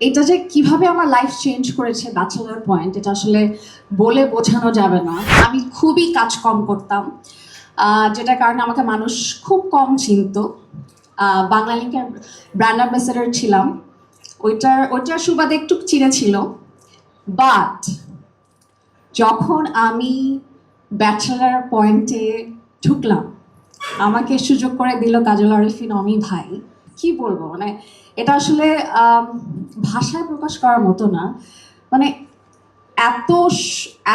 এটা যে কীভাবে আমার লাইফ চেঞ্জ করেছে ব্যাচেলার পয়েন্ট এটা আসলে বলে বোঝানো যাবে না। আমি খুবই কাজ কম করতাম যেটার কারণে আমাকে মানুষ খুব কম চিনত। বাংলা লিঙ্কের ব্র্যান্ড অ্যাম্বাসেডার ছিলাম। ওইটার ওইটার সুবাদে একটু চিনেছিল বাট যখন আমি ব্যাচেলার পয়েন্টে ঢুকলাম, আমাকে সুযোগ করে দিল কাজল আরিফিন অমি ভাই। কি বলব? মানে এটা আসলে ভাষায় প্রকাশ করার মতো না। মানে এত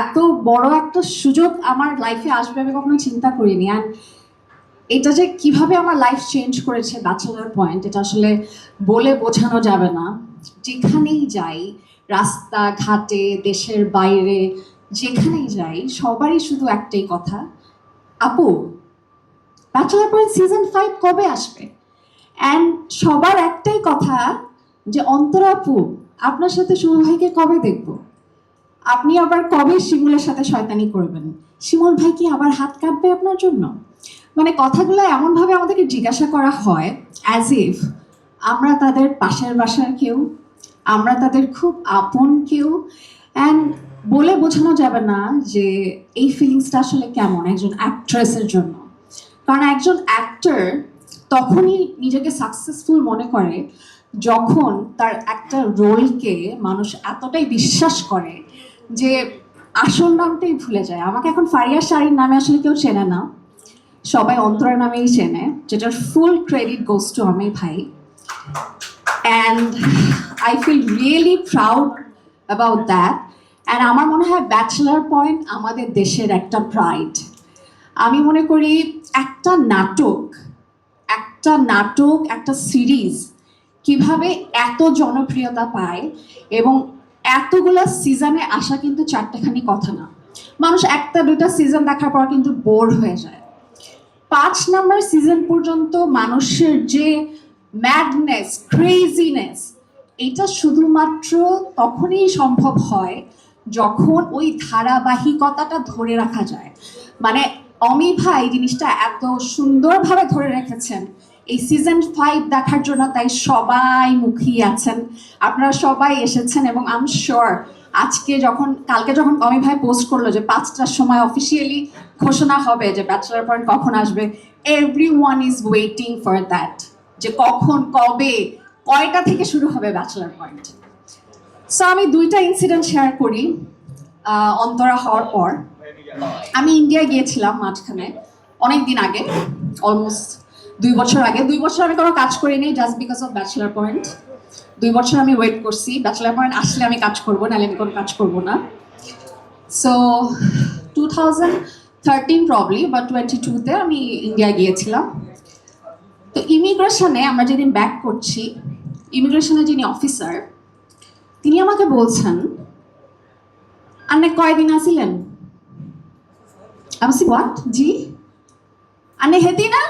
এত বড় একটা সুযোগ আমার লাইফে আসবে আমি কখনো চিন্তা করিনি। অ্যান্ড এটা যে কীভাবে আমার লাইফ চেঞ্জ করেছে ব্যাচেলার পয়েন্ট এটা আসলে বলে বোঝানো যাবে না। যেখানেই যাই, রাস্তা, ঘাটে, দেশের বাইরে, যেখানেই যাই, সবারই শুধু একটাই কথা, আপু ব্যাচেলার পয়েন্ট সিজন ফাইভ কবে আসবে? অ্যান্ড সবার একটাই কথা যে অন্তরা আপু, আপনার সাথে শুভ ভাইকে কবে দেখব? আপনি আবার কবে শিমুলের সাথে শয়তানি করবেন? শিমুল ভাই কি আবার হাত কাটবে আপনার জন্য? মানে কথাগুলো এমনভাবে আমাদেরকে জিজ্ঞাসা করা হয় অ্যাজ ইফ আমরা তাদের পাশের বাসার কেউ, আমরা তাদের খুব আপন কেউ অ্যান্ড বলে বোঝানো যাবে না যে এই ফিলিংসটা আসলে কেমন, একজন অ্যাক্ট্রেসের জন্য। কারণ একজন অ্যাক্টর তখনই নিজেকে সাকসেসফুল মনে করে যখন তার একটা রোলকে মানুষ এতটাই বিশ্বাস করে যে আসল নামটাই ভুলে যায়। আমাকে এখন ফারিয়া শাড়ির নামে আসলে কেউ চেনে না। সবাই অন্তরা নামেই চেনে। যেটার ফুল ক্রেডিট গোস টু আমি ভাই। And I feel really proud about that and আমার মনে হয় ব্যাচেলার পয়েন্ট আমাদের দেশের একটা প্রাইড আমি মনে করি একটা নাটক একটা নাটক, একটা সিরিজ কীভাবে এত জনপ্রিয়তা পায় এবং এতগুলো সিজনে আসা কিন্তু চারটেখানি কথা না। মানুষ একটা দুটা সিজন দেখার পর কিন্তু বোর হয়ে যায়। পাঁচ নাম্বার সিজন পর্যন্ত মানুষের যে ম্যাডনেস ক্রেজিনেস এটা শুধুমাত্র তখনই সম্ভব হয় যখন ওই ধারাবাহিকতাটা ধরে রাখা যায়। মানে অমি ভাই জিনিসটা এত সুন্দরভাবে ধরে রেখেছেন এই সিজন ফাইভ দেখার জন্য তাই সবাই মুখিয়ে আছেন। আপনারা সবাই এসেছেন এবং আম শিওর আজকে যখন, কালকে যখন কমি ভাই পোস্ট করল যে পাঁচটার সময় অফিসিয়ালি ঘোষণা হবে যে ব্যাচেলার পয়েন্ট কখন আসবে everyone is waiting for that যে কখন, কবে, কয়টা থেকে শুরু হবে ব্যাচেলার পয়েন্ট সো আমি দুইটা ইনসিডেন্ট শেয়ার করি অন্তরা হওয়ার পর। আমি ইন্ডিয়া গিয়েছিলাম মাঝখানে অনেক দিন আগে অলমোস্ট দুই বছর আগে, দুই বছর আমি কোনো কাজ করিনি just because of bachelor point দুই বছর আমি ওয়েট করছি ব্যাচেলার পয়েন্ট আসলে আমি কাজ করব, নাহলে আমি কোনো কাজ করব না। So two thousand thirteen probably বা টোয়েন্টি টুতে আমি ইন্ডিয়া গিয়েছিলাম। তো ইমিগ্রেশনে আমরা যেদিন ব্যাক করছি ইমিগ্রেশনের যিনি অফিসার তিনি আমাকে বলছেন আপনি কয়দিন আসিলেন আমি হোয়াট জি? আনে হেতি না?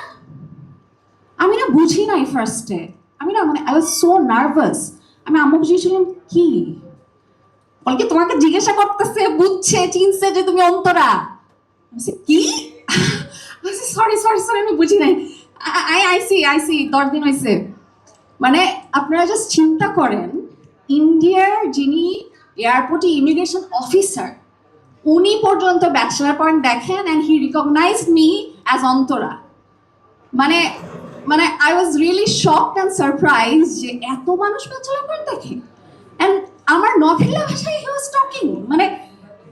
বুঝি নাই ফার্স্টে আমি না মানে আই ওয়াজ সো নার্ভাস আমি আম্মু বুঝিয়েছিলাম, কি? বল কি তোমাকে জিজ্ঞাসা করতেছে, বুঝছে, চিনছে যে তুমি অন্তরা। কি? সরি সরি সরি আমি বুঝি নাই। আই আইসি আইসি দশ দিন হয়েছে মানে আপনারা জাস্ট চিন্তা করেন, ইন্ডিয়ার যিনি এয়ারপোর্টে ইমিগ্রেশন অফিসার উনি পর্যন্ত ব্যাচেলার পয়েন্ট দেখেন and he recognise me as Antara. মানে মানে I was really shock and surprise যে এত মানুষ ব্যাচেলার পয়েন্ট দেখে। অ্যান্ড আমার নভেলা ভাষায় হি ওয়াজ টকিং মানে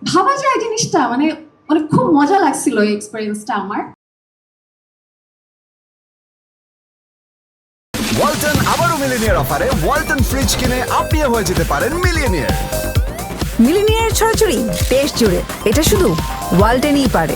ভাবা যায় জিনিসটা মানে মানে খুব মজা লাগছিল এই এক্সপিরিয়েন্সটা আমার। ওয়ালটন আবারও মিলিনিয়ার অফারে ওয়ালটন ফ্রিজ কিনে আপনিও হয়ে যেতে পারেন মিলিয়নিয়ার মিলিনিয়ার ছড়াছড়ি দেশ জুড়ে এটা শুধু ওয়ালটেনই পারে।